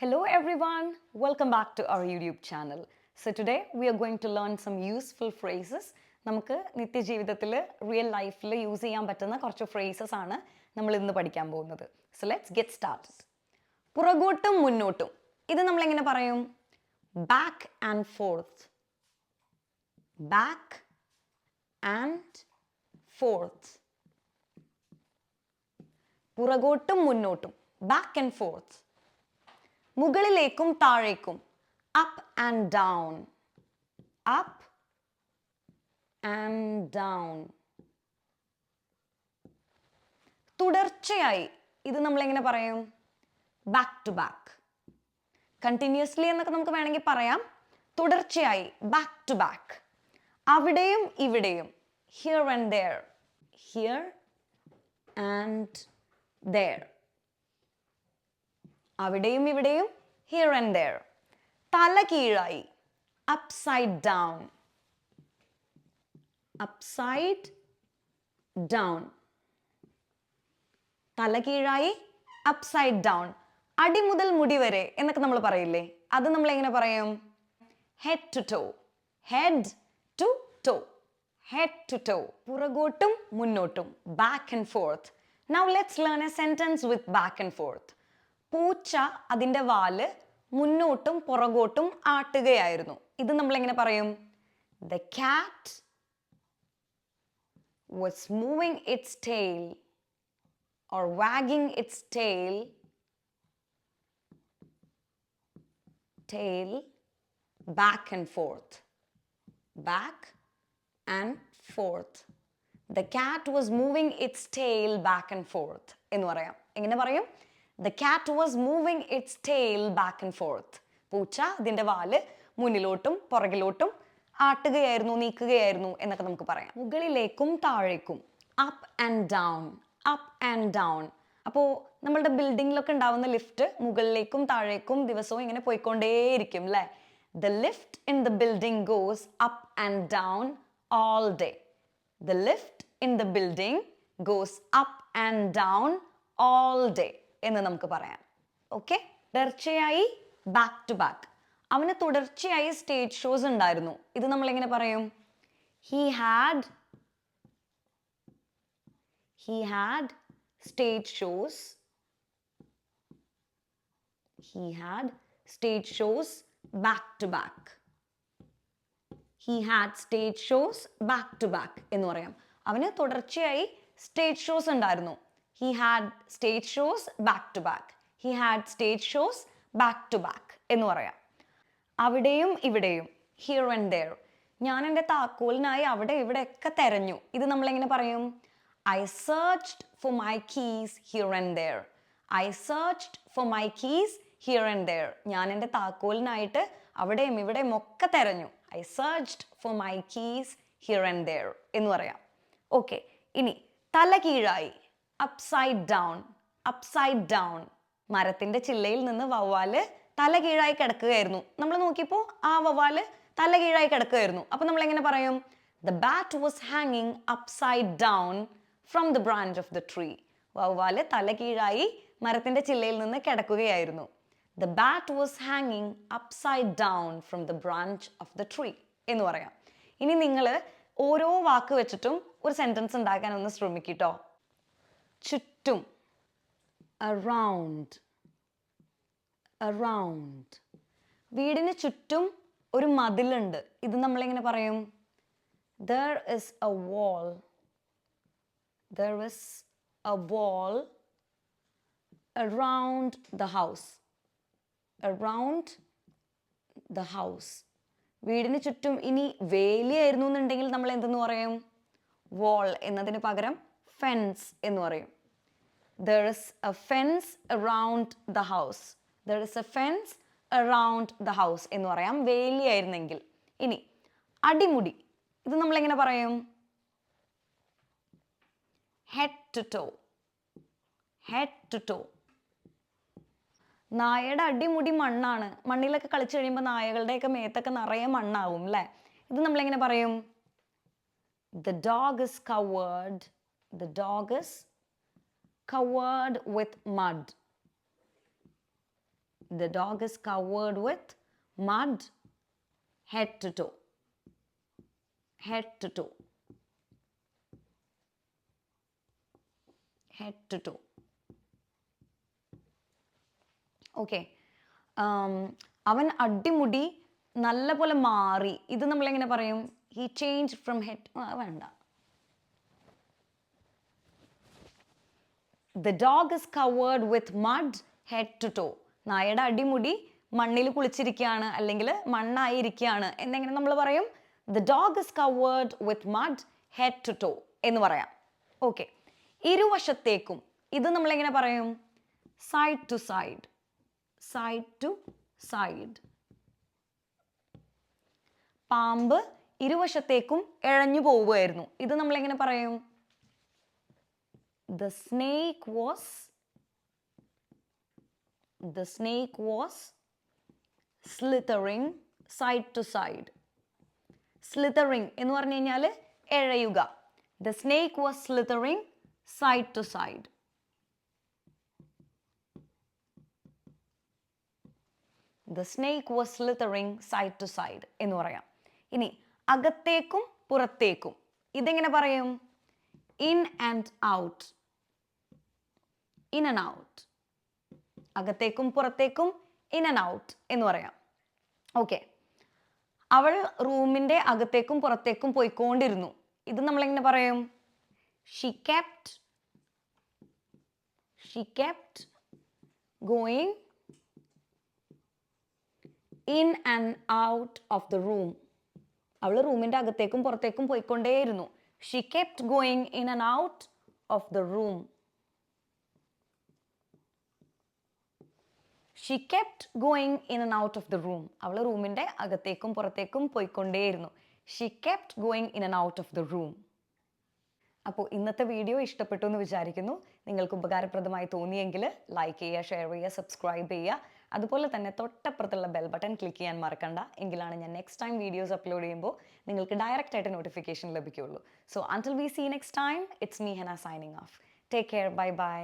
Hello everyone, welcome back to our YouTube channel. So today we are going to learn some useful phrases. നമുക്ക് നിത്യജീവിതത്തിൽ real ലൈഫിൽ use ചെയ്യാൻ പറ്റുന്ന കുറച്ച് phrases ആണ് നമ്മൾ ഇന്ന് പഠിക്കാൻ പോകുന്നത്. സോ ലെറ്റ്സ് ഗെറ്റ് സ്റ്റാർട്ട് പുറകോട്ടും മുന്നോട്ടും. ഇത് നമ്മൾ എങ്ങനെ പറയും? Back and forth back and forth പുറകോട്ടും മുന്നോട്ടും. ബാക്ക് ആൻഡ് ഫോർത്ത് മുകളിലേക്കും താഴേക്കും. Up and down up and down തുടർച്ചയായി ഇത് നമ്മൾ എങ്ങനെ പറയും? ബാക്ക് ടു ബാക്ക് കണ്ടിന്യൂസ്ലി എന്നൊക്കെ നമുക്ക് വേണമെങ്കിൽ പറയാം. തുടർച്ചയായി ബാക്ക് ടു ബാക്ക് അവിടെയും ഇവിടെയും. Here and there here and there അവിടെയും ഇവിടെയും ഹിയർ ആൻഡ് ദർ തല കീഴായി അപ്സൈഡ് ഡൗൺ അപ്സൈഡ് ഡൗൺ തല കീഴായി അപ്സൈഡ് ഡൗൺ അടി മുതൽ മുടി വരെ എന്നൊക്കെ നമ്മൾ പറയില്ലേ? അത് നമ്മൾ എങ്ങനെ പറയും? Head to toe head to toe head to toe പുറകോട്ടും മുന്നോട്ടും. Back and forth now let's learn a sentence with back and forth പൂച്ച അതിന്റെ വാൽ മുന്നോട്ടും പുറകോട്ടും ആട്ടുകയായിരുന്നു. ഇത് നമ്മൾ എങ്ങനെ പറയും? The cat was moving its tail or wagging its tail tail back and forth back and forth the cat was moving its tail back and forth എന്ന് പറയാം. എങ്ങനെ പറയും? The cat was moving its tail back and forth പൂച്ച ഇതിന്റെ വാൽ മുന്നിലോട്ടും പുറകിലോട്ടും ആട്ടുകയായിരുന്നു നീക്കുകയായിരുന്നു എന്നൊക്കെ നമുക്ക് പറയാം. മുകളിലേക്കും താഴേക്കും up and down up and down അപ്പോൾ നമ്മളുടെ ബിൽഡിങ്ങിലൊക്കെ ഉണ്ടാവുന്ന ലിഫ്റ്റ് മുകളിലേക്കും താഴേക്കും ദിവസവും ഇങ്ങനെ പോയിക്കൊണ്ടേയിരിക്കും അല്ലേ the lift in the building goes up and down all day the lift in the building goes up and down all day എന്ന് നമുക്ക് പറയാം. ഓക്കെ തുടർച്ചയായി ബാക്ക് ടു ബാക്ക് അവന് തുടർച്ചയായി സ്റ്റേജ് ഷോസ് ഉണ്ടായിരുന്നു. ഇത് നമ്മൾ എങ്ങനെ പറയും? He had he had stage shows he had stage shows back to back he had stage shows back to back എന്ന് പറയാം. അവന് തുടർച്ചയായി സ്റ്റേജ് ഷോസ് ഉണ്ടായിരുന്നു. ഹി had stage shows back to back. He had stage shows back to back എന്ന് പറയാം. അവിടെയും ഇവിടെയും ഹിയർ ആൻഡ് ദെയർ ഞാൻ എന്റെ താക്കോലിനായി അവിടെ ഇവിടെയൊക്കെ തെരഞ്ഞു. ഇത് നമ്മൾ എങ്ങനെ പറയും? I searched for my keys here and there I searched for my keys here and there ഞാൻ എന്റെ താക്കോലിനായിട്ട് അവിടെയും ഇവിടെയും ഒക്കെ തെരഞ്ഞു. I searched for my keys here and there എന്ന് പറയാം. ഓക്കെ ഇനി തല കീഴായി അപ്സൈഡ് ഡൗൺ അപ്സൈഡ് ഡൗൺ മരത്തിന്റെ ചില്ലയിൽ നിന്ന് വവ്വാൽ തല കീഴായി കിടക്കുകയായിരുന്നു. നമ്മൾ നോക്കിയപ്പോൾ ആ വവ്വാൽ തല കീഴായി കിടക്കുകയായിരുന്നു. അപ്പൊ നമ്മൾ എങ്ങനെ പറയും? ദ ബാറ്റ് വാസ് ഹാങ്ങിങ് upside down from the branch of the tree വവ്വാൽ തല കീഴായി മരത്തിന്റെ ചില്ലയിൽ നിന്ന് കിടക്കുകയായിരുന്നു. ദ ബാറ്റ് വാസ് ഹാങ്ങിങ് upside down from the branch of the tree എന്ന് പറയാം. ഇനി നിങ്ങൾ ഓരോ വാക്ക് വെച്ചിട്ടും ഒരു സെന്റൻസ് ഉണ്ടാക്കാൻ ഒന്ന് ശ്രമിക്കിട്ടോ ചുറ്റും അറൗണ്ട് അറൗണ്ട് വീടിന് ചുറ്റും ഒരു മതിലുണ്ട്. ഇത് നമ്മളെങ്ങനെ പറയും? There is a wall there is a wall around the house around the house വീടിന് ചുറ്റും ഇനി വേലിയായിരുന്നു എന്നുണ്ടെങ്കിൽ നമ്മൾ എന്തെന്ന് പറയും? വാൾ എന്നതിന് പകരം ഫെൻസ് എന്ന് പറയും. There is a fence around the house. There is a fence around the house എന്ന് പറയാം. വേലിയായിരുന്നെങ്കിൽ ഇനി അടിമുടി. ഇത് നമ്മൾ എങ്ങനെ പറയും? Head to toe head to toe നായയുടെ അടിമുടി മണ്ണാണ്. മണ്ണിലൊക്കെ കളിച്ചു കഴിയുമ്പോൾ നായകളുടെയൊക്കെ മേത്തൊക്കെ നിറയെ മണ്ണാവും അല്ലേ? ഇത് നമ്മൾ എങ്ങനെ പറയും? The dog is covered the dog is covered with mud. The dog is covered with mud head to toe. Head to toe. Head to toe. Okay അവൻ അടിമുടി നല്ല പോലെ മാറി ഇത് നമ്മളെങ്ങനെ പറയും ഹി ചേഞ്ച് ഫ്രം ഹെഡ് വേണ്ട the dog is covered with mud head to toe നായയുടെ അടിമുടി മണ്ണിൽ കുളിച്ചിരിക്കുകയാണ് അല്ലെങ്കിൽ മണ്ണായിരിക്കുകയാണ് എന്നെങ്ങനെ നമ്മൾ പറയും? The dog is covered with mud head to toe എന്ന് പറയാം. ഓക്കെ ഇരുവശത്തേക്കും ഇത് നമ്മളെങ്ങനെ പറയും? Side to side side to side പാമ്പ് ഇരുവശത്തേക്കും ഇഴഞ്ഞു പോവുകയായിരുന്നു. ഇത് നമ്മൾ എങ്ങനെ പറയും? The snake was the snake was slithering side to side. Slithering എന്ന് പറഞ്ഞു കഴിഞ്ഞാൽ the snake was slithering side to side the snake was slithering side to side എന്ന് പറയാം. ഇനി അകത്തേക്കും പുറത്തേക്കും ഇതെങ്ങനെ പറയും? In and out in and out അകത്തേക്കും പുറത്തേക്കും ഇൻ ആൻഡ് ഔട്ട് എന്ന് പറയാം. ഓക്കെ അവൾ റൂമിന്റെ അകത്തേക്കും പുറത്തേക്കും പോയിക്കൊണ്ടിരുന്നു. ഇത് നമ്മളെങ്ങനെ പറയും? She kept she kept going in and out of the room അവൾ റൂമിന്റെ അകത്തേക്കും പുറത്തേക്കും പോയിക്കൊണ്ടേയിരുന്നു. She kept going in and out of the room she kept going in and out of the room അവൾ റൂമിന്റെ അകത്തേക്കും പുറത്തേക്കും പോയിക്കൊണ്ടേയിരുന്നു. She kept going in and out of the room അപ്പോൾ ഇന്നത്തെ വീഡിയോ ഇഷ്ടപ്പെട്ടു എന്ന് വിചാരിക്കുന്നു. നിങ്ങൾക്ക് ഉപകാരപ്രദമായി തോന്നിയെങ്കിൽ ലൈക്ക് ചെയ്യുക ഷെയർ ചെയ്യുക സബ്സ്ക്രൈബ് ചെയ്യുക. അതുപോലെ തന്നെ തൊട്ടപ്പുറത്തുള്ള ബെൽ ബട്ടൺ ക്ലിക്ക് ചെയ്യാൻ മറക്കണ്ട. എങ്കിലാണ് ഞാൻ നെക്സ്റ്റ് ടൈം വീഡിയോസ് അപ്ലോഡ് ചെയ്യുമ്പോൾ നിങ്ങൾക്ക് ഡയറക്റ്റ് ആയിട്ട് നോട്ടിഫിക്കേഷൻ ലഭിക്കുകയുള്ളൂ. So until we see next time it's me Hena signing off take care bye bye